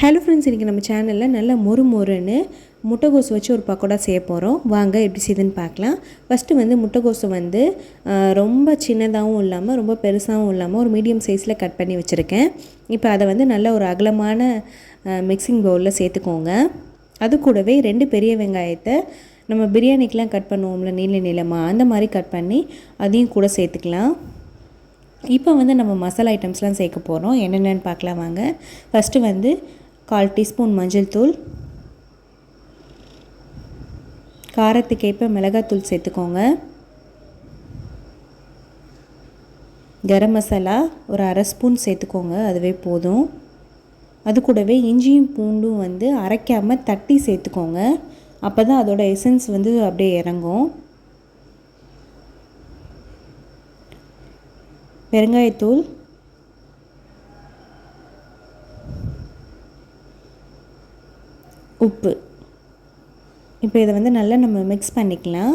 Hello friends இன்றைக்கி நம்ம சேனலில் நல்ல மொறு மொறுன்னு முட்டைகோஸ் வச்சு ஒரு பக்கோடா செய்ய போகிறோம் வாங்க எப்படி செய்யுதுன்னு பார்க்கலாம். ஃபஸ்ட்டு வந்து முட்டைகோஸை வந்து ரொம்ப சின்னதாகவும் இல்லாமல் ரொம்ப பெருசாகவும் இல்லாமல் ஒரு மீடியம் சைஸில் கட் பண்ணி வச்சுருக்கேன். இப்போ அதை வந்து நல்ல ஒரு அகலமான மிக்சிங் பவுலில் சேர்த்துக்கோங்க. அது கூடவே ரெண்டு பெரிய வெங்காயத்தை நம்ம பிரியாணிக்கெலாம் கட் பண்ணுவோம்ல நீள நீளமாக அந்த மாதிரி கட் பண்ணி அதையும் கூட சேர்த்துக்கலாம். இப்போ வந்து நம்ம மசாலா ஐட்டம்ஸ்லாம் சேர்க்க போகிறோம் என்னென்னு பார்க்கலாம் வாங்க. ஃபஸ்ட்டு வந்து கால் டீஸ்பூன் மஞ்சள் தூள். காரத்துக்கேற்ப மிளகாத்தூள் சேர்த்துக்கோங்க. கரம் மசாலா ஒரு அரை ஸ்பூன் சேர்த்துக்கோங்க அதுவே போதும். அது கூடவே இஞ்சியும் பூண்டும் வந்து அரைக்காமல் தட்டி சேர்த்துக்கோங்க. அப்போ தான் அதோட எசன்ஸ் வந்து அப்படியே இறங்கும். பெருங்காயத்தூள் உப்பு. இப்போ இதை வந்து நல்லா நம்ம மிக்ஸ் பண்ணிக்கலாம்.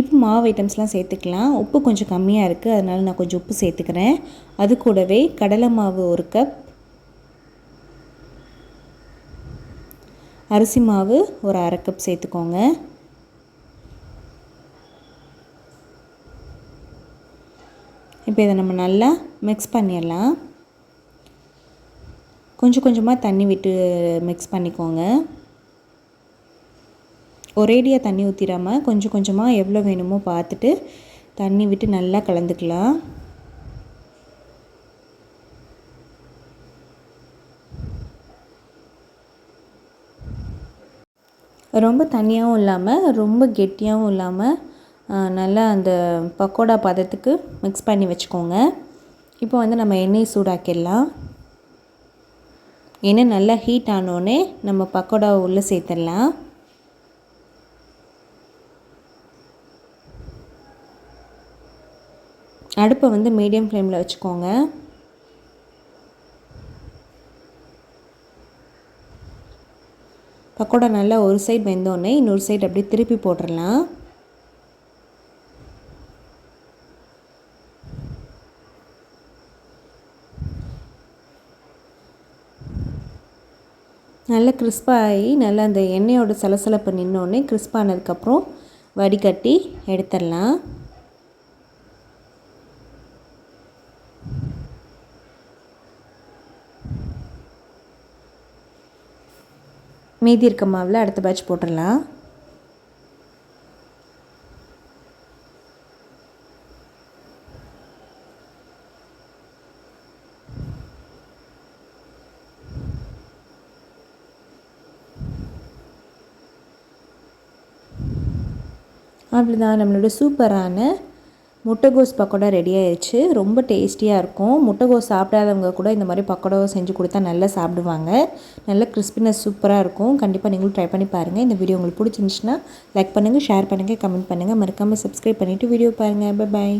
இப்போ மாவு ஐட்டம்ஸ்லாம் சேர்த்துக்கலாம். உப்பு கொஞ்சம் கம்மியாக இருக்குது அதனால் நான் கொஞ்சம் உப்பு சேர்த்துக்கிறேன். அது கூடவே கடலை மாவு ஒரு கப் அரிசி மாவு ஒரு அரை கப் சேர்த்துக்கோங்க. இப்போ இதை நம்ம நல்லா மிக்ஸ் பண்ணிடலாம். கொஞ்சம் கொஞ்சமாக தண்ணி விட்டு மிக்ஸ் பண்ணிக்கோங்க. ஒரேடியாக தண்ணி ஊற்றிடாமல் கொஞ்சம் கொஞ்சமாக எவ்வளோ வேணுமோ பார்த்துட்டு தண்ணி விட்டு நல்லா கலந்துக்கலாம். ரொம்ப தண்ணியாகவும் இல்லாமல் ரொம்ப கெட்டியாகவும் இல்லாமல் நல்லா அந்த பக்கோடா பதத்துக்கு மிக்ஸ் பண்ணி வச்சுக்கோங்க. இப்போ வந்து நம்ம எண்ணெய் சூடாக்கிடலாம். எண்ணெய் நல்லா ஹீட் ஆனோடனே நம்ம பக்கோடாவை உள்ளே சேர்த்துடலாம். அடுப்பை வந்து மீடியம் ஃப்ளேமில் வச்சுக்கோங்க. பக்கோடா நல்லா ஒரு சைடு வெந்தோடனே இன்னொரு சைடு அப்படியே திருப்பி போட்டுடலாம். நல்லா கிறிஸ்பாகி நல்லா அந்த எண்ணெயோட சலசலப்பு நின்னோடனே கிறிஸ்பானதுக்கப்புறம் வடிகட்டி எடுத்துடலாம். மீதி இருக்க மாவில் அடுத்த பேட்ச் போட்டுடலாம். அவ்வளோதான் நம்மளோட சூப்பரான முட்டைகோஸ் பக்கோடா ரெடி ஆயிடுச்சு ரொம்ப டேஸ்டியாக இருக்கும். முட்டைகோஸ் சாப்பிடாதவங்க கூட இந்த மாதிரி பக்கோடாவை செஞ்சு கொடுத்தா நல்லா சாப்பிடுவாங்க. நல்ல கிறிஸ்பினஸ் சூப்பராக இருக்கும். கண்டிப்பாக நீங்களும் ட்ரை பண்ணி பாருங்கள் இந்த வீடியோ உங்களுக்கு பிடிச்சிருந்துச்சுன்னா லைக் பண்ணுங்கள் ஷேர் பண்ணுங்கள் கமெண்ட் பண்ணுங்கள் மறக்காமல் சப்ஸ்கிரைப் பண்ணிவிட்டு வீடியோ பாருங்கள் பை பாய்